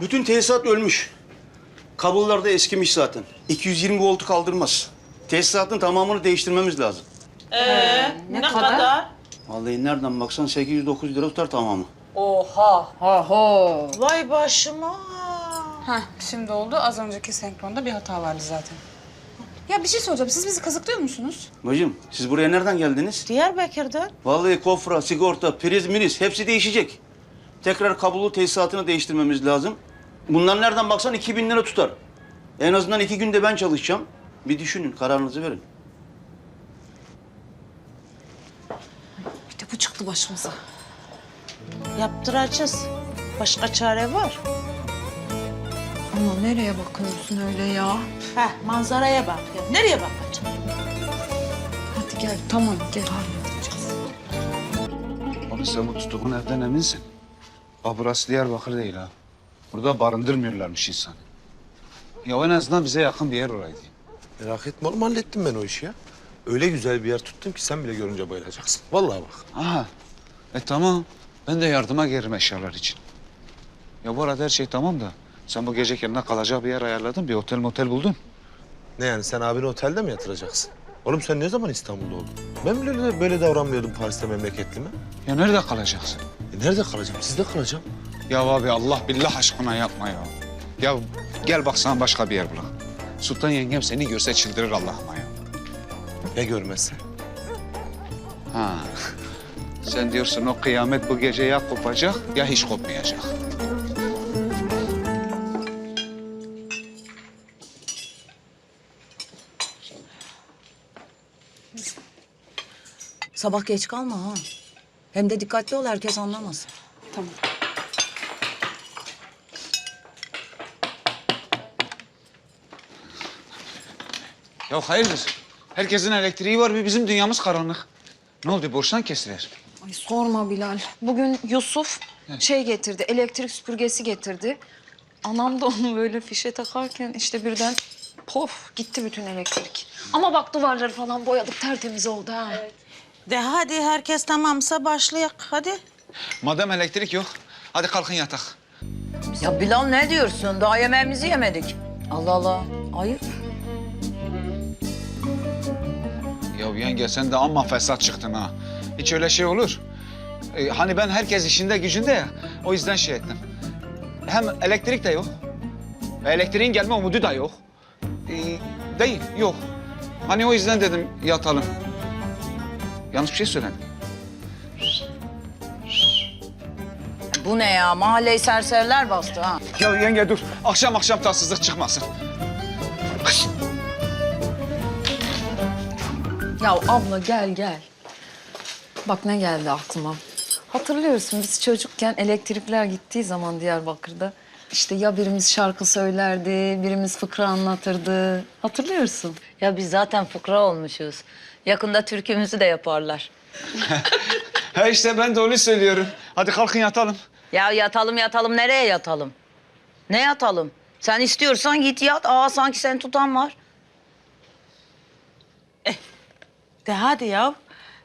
Bütün tesisat ölmüş. Kablolar da eskimiş zaten. 220 voltu kaldırmaz. Tesisatın tamamını değiştirmemiz lazım. Ne, kadar? Vallahi nereden baksan 800-900 lira tutar tamamı. Oha. Oho. Vay başıma. Heh, şimdi oldu. Az önceki senkronda bir hata vardı zaten. Ya bir şey soracağım. Siz bizi kazıklıyor musunuz? Bacım siz buraya nereden geldiniz? Diyarbakır'dan. Vallahi kofra, sigorta, priz, miniz hepsi değişecek. Tekrar kablolu tesisatını değiştirmemiz lazım. Bunlar nereden baksan 2000 lira tutar. En azından iki günde ben çalışacağım. Bir düşünün, kararınızı verin. Bir de bu çıktı başımıza. Yaptıracağız. Başka çare var. Ama nereye bakıyorsun öyle ya? Heh, manzaraya bak ya. Nereye bakacağım? Hadi gel tamam gel halledeceğiz. Abi sen bu tutukun evden eminsin. Ha burası Diyarbakır değil ha. Burada barındırmıyorlarmış insan. Ya en azından bize yakın bir yer oraydı. Merak etme oğlum hallettim ben o işi ya. Öyle güzel bir yer tuttum ki sen bile görünce bayılacaksın. Vallahi bak. Aha. E tamam. Ben de yardıma gelirim eşyalar için. Ya bu arada her şey tamam da sen bu gece kendine kalacak bir yer ayarladın. Bir otel motel buldun. Ne yani sen abini otelde mi yatıracaksın? Oğlum sen ne zaman İstanbul'da oldun? Ben bile öyle, böyle davranmıyordum Paris'te memleketlime. Ya nerede kalacaksın? E nerede kalacağım? Sizde kalacağım. Ya abi Allah billah aşkına yapma ya. Ya gel bak sana başka bir yer bırak. Sultan yengem seni görse çıldırır Allah'ıma ya. Ya görmezse? Ha. Sen diyorsun o kıyamet bu gece ya kopacak ya hiç kopmayacak. Sabah geç kalma ha. Hem de dikkatli ol herkes anlamasın. Tamam. Ya hayırdır? Herkesin elektriği var bir bizim dünyamız karanlık. Ne oldu borçtan kestiler? Ay sorma Bilal. Bugün Yusuf şey getirdi, elektrik süpürgesi getirdi. Anam da onu böyle fişe takarken işte birden pof gitti bütün elektrik. Ama bak duvarları falan boyadık tertemiz oldu ha. De hadi herkes tamamsa başlayak. Hadi. Madem elektrik yok hadi kalkın yatak. Ya Bilal ne diyorsun? Daha yemeğimizi yemedik. Allah Allah. Ayıp. Ya yenge sen de amma fesat çıktın ha. Hiç öyle şey olur. Ee, hani ben herkes işinde gücünde ya. O yüzden şey ettim. Hem elektrik de yok. Elektriğin gelme umudu da yok. Ee, değil, yok. Hani o yüzden dedim yatalım. Yanlış bir şey söyledim. Bu ne ya? Mahalleyi serseriler bastı ha. Ya yenge dur. Akşam akşam tatsızlık çıkmasın. Ya abla gel gel. Bak ne geldi aklıma. Hatırlıyorsun biz çocukken elektrikler gittiği zaman Diyarbakır'da işte ya birimiz şarkı söylerdi, birimiz fıkra anlatırdı. Hatırlıyorsun. Ya biz zaten fıkra olmuşuz. Yakında türkümüzü de yaparlar. Ha işte ben de onu söylüyorum. Hadi kalkın yatalım. Ya yatalım yatalım nereye yatalım? Ne yatalım? Sen istiyorsan git yat. Aa sanki seni tutan var. De hadi ya.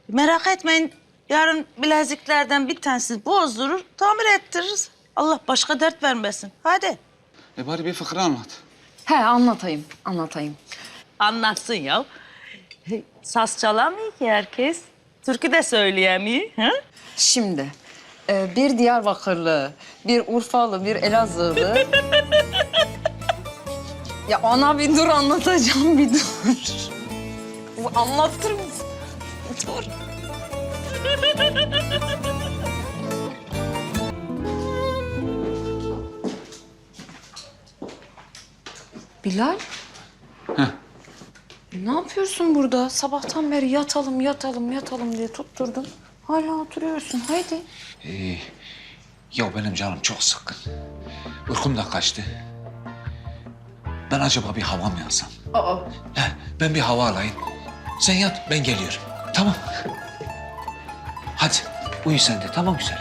Merak etmeyin. Yarın bileziklerden bir tanesini bozdurur, tamir ettiririz. Allah başka dert vermesin. Hadi. E bari bir fıkra anlat. He anlatayım, anlatayım. Anlatsın ya. Saz çalamıyor ki herkes. Türkü de söyleyemiyor. Ha? Şimdi e, bir Diyarbakırlı, bir Urfalı, bir Elazığlı. ya ana bir dur anlatacağım bir dur. Bu Dur. Bilal. Ne yapıyorsun burada? Sabahtan beri yatalım, yatalım, yatalım diye tutturdun. Hala oturuyorsun. Haydi. Ee, ya benim canım çok sıkkın. Uykum da kaçtı. Ben acaba bir hava mı yansam? Aa. He, ben bir hava alayım. Sen yat, ben geliyorum. Tamam. Hadi uyu sen de tamam güzel.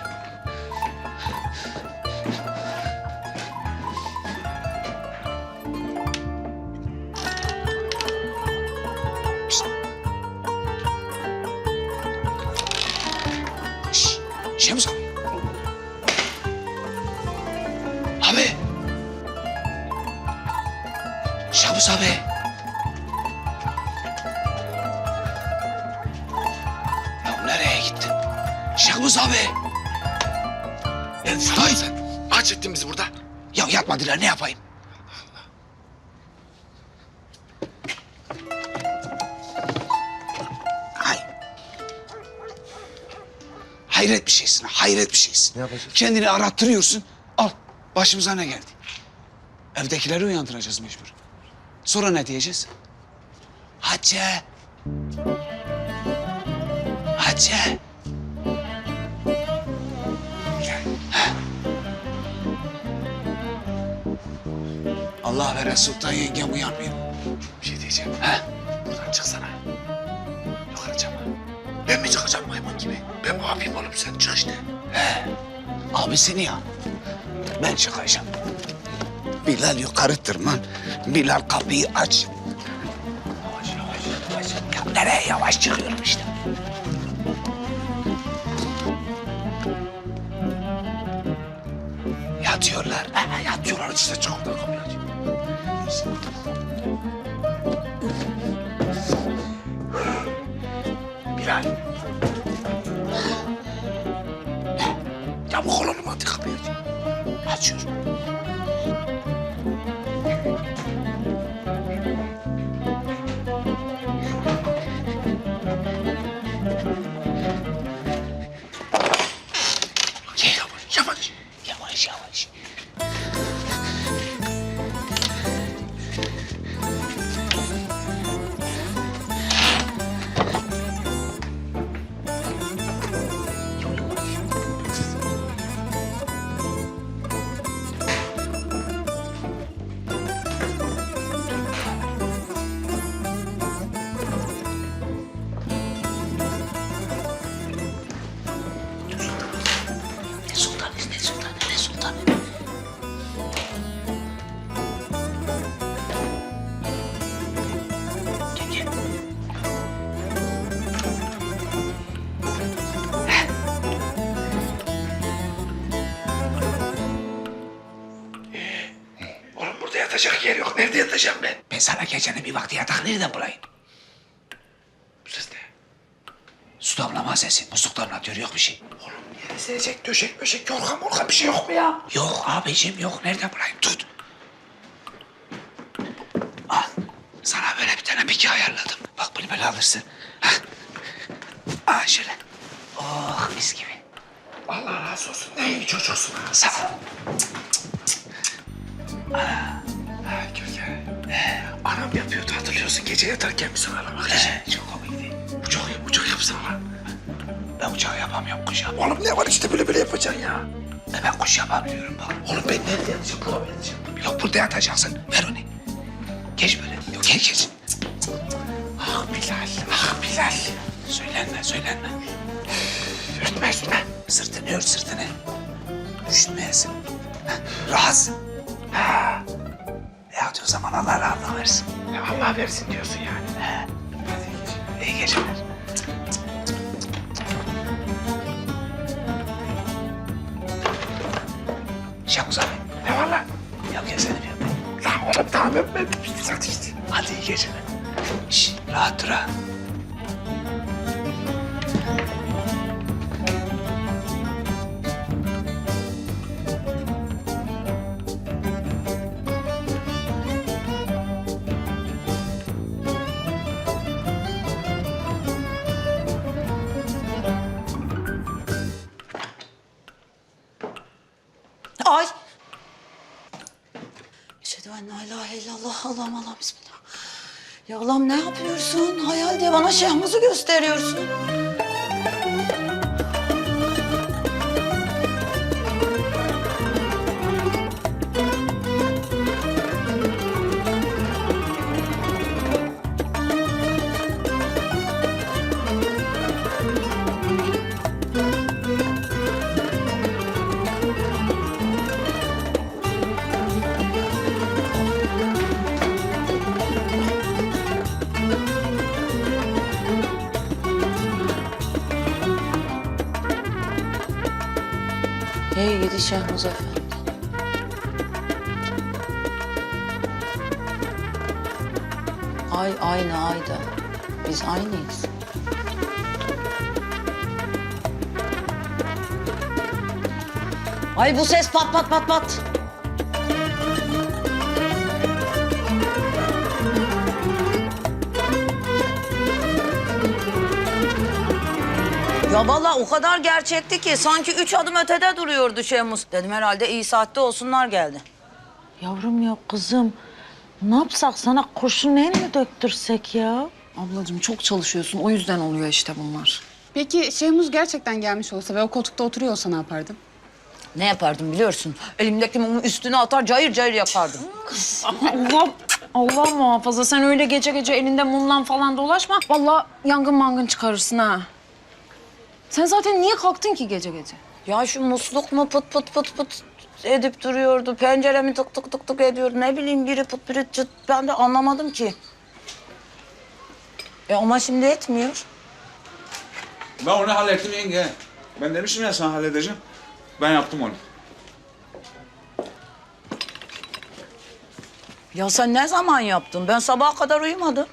Şems abi. Abi. Abi. Şahmuz abi. Hayır. Aç ettin bizi burada. Ya yatmadılar ne yapayım? Hay. Hayret bir şeysin, hayret bir şeysin. Ne yapacağız? Kendini arattırıyorsun. Al, başımıza ne geldi? Evdekileri uyandıracağız mecbur. Sonra ne diyeceğiz? Hacı. Hacı. Vere Sultan yengem uyanmıyor. Bir şey diyeceğim. He? Buradan çıksana. Yukarı çıkma. Ben mi çıkacağım maymun gibi? Ben yapayım oğlum sen çık işte. Abisini ya. Ben çıkacağım. Bilal yukarı tırman. Bilal kapıyı aç. Yavaş yavaş yavaş. Ya nereye yavaş çıkıyorum işte. Yatıyorlar. Ha, yatıyorlar işte çık oradan kapıyı aç. Bilal. Çabuk ol oğlum hadi kapıyı aç. Açıyorum. Yatacak yer yok. Nerede yatacağım ben? Ben sana gecenin bir vakti yatak nereden bulayım? Bu ses ne? Su damlama sesi, musluktan atıyor yok bir şey. Oğlum yeri serecek, döşek, möşek, yorgan morgan bir şey yok mu ya? Yok abicim yok. Nereden bulayım? Tut. Al. Sana böyle bir tane piki ayarladım. Bak bunu böyle alırsın. Hah. Aa şöyle. Oh mis gibi. Allah razı olsun. Ne iyi çocuksun ha. Sağ ol. Ha Gülge. Anam yapıyordu hatırlıyorsun. Gece yatarken bir sana aramak için. Ee, çok komikti. Uçak yap, uçak yapsana. Ben uçağı yapamıyorum kuş yap. Oğlum ne var işte böyle böyle yapacaksın ya. E, Ben kuş yapabiliyorum bak. Oğlum ben nerede yatacağım? Burada mı yatacağım? Yok burada yatacaksın. Ver onu. Geç böyle. Yok gel geç. Ah Bilal, ah Bilal. Söylenme söylenme. Ürtme ürtme. Sırtını ört sırtını. Üşütmeyesin. Heh, Rahat. Ha. Hadi o zaman Allah rahatlık versin. Ya Allah versin diyorsun yani. He. Ya Allah'ım ne yapıyorsun? Hayal diye bana Şehmuz'u gösteriyorsun. Gidi Şehmuz Efendi. Ay aynı ayda. Biz aynıyız. Ay bu ses pat pat pat pat. Ya vallahi o kadar gerçekti ki sanki üç adım ötede duruyordu Şemus. Dedim herhalde iyi saatte olsunlar geldi. Yavrum ya kızım. Ne yapsak sana kurşun el mi döktürsek ya? Ablacığım çok çalışıyorsun o yüzden oluyor işte bunlar. Peki Şehmuz gerçekten gelmiş olsa ve o koltukta oturuyor olsa ne yapardın? Ne yapardım biliyorsun? Elimdeki mumu üstüne atar cayır cayır yakardım. Allah, Allah muhafaza sen öyle gece gece elinde mumlan falan dolaşma. Vallahi yangın mangın çıkarırsın ha. Sen zaten niye kalktın ki gece gece? Ya şu musluk mu pıt pıt pıt pıt edip duruyordu. Penceremi tık tık tık tık ediyordu. Ne bileyim biri pıt biri çıt. Ben de anlamadım ki. E ama şimdi etmiyor. Ben onu hallettim yenge. Ben demiştim ya sana halledeceğim. Ben yaptım onu. Ya sen ne zaman yaptın? Ben sabaha kadar uyumadım.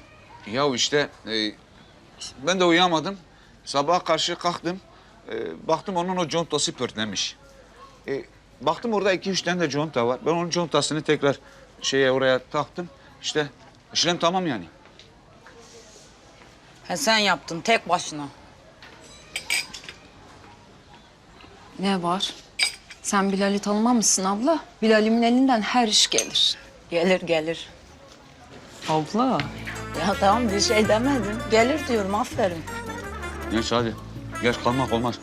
Ya işte e, ben de uyuyamadım. Sabaha karşı kalktım. E, baktım onun o contası pörtlemiş. E, baktım orada iki üç tane de conta var. Ben onun contasını tekrar şeye oraya taktım. İşte işlem tamam yani. He sen yaptın tek başına. Ne var? Sen Bilal'i tanımamışsın abla. Bilal'imin elinden her iş gelir. Gelir gelir. Abla. Ya tamam bir şey demedim. Gelir diyorum aferin. Neyse hadi. Geç kalmak olmaz.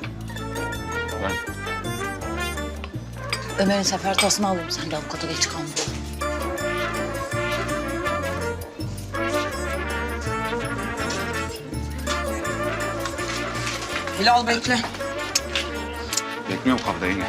Ben Ömer'in sefer tasını alayım. Sen de avukata geç kalma. Hilal bekle. bekliyorum kapıda yenge.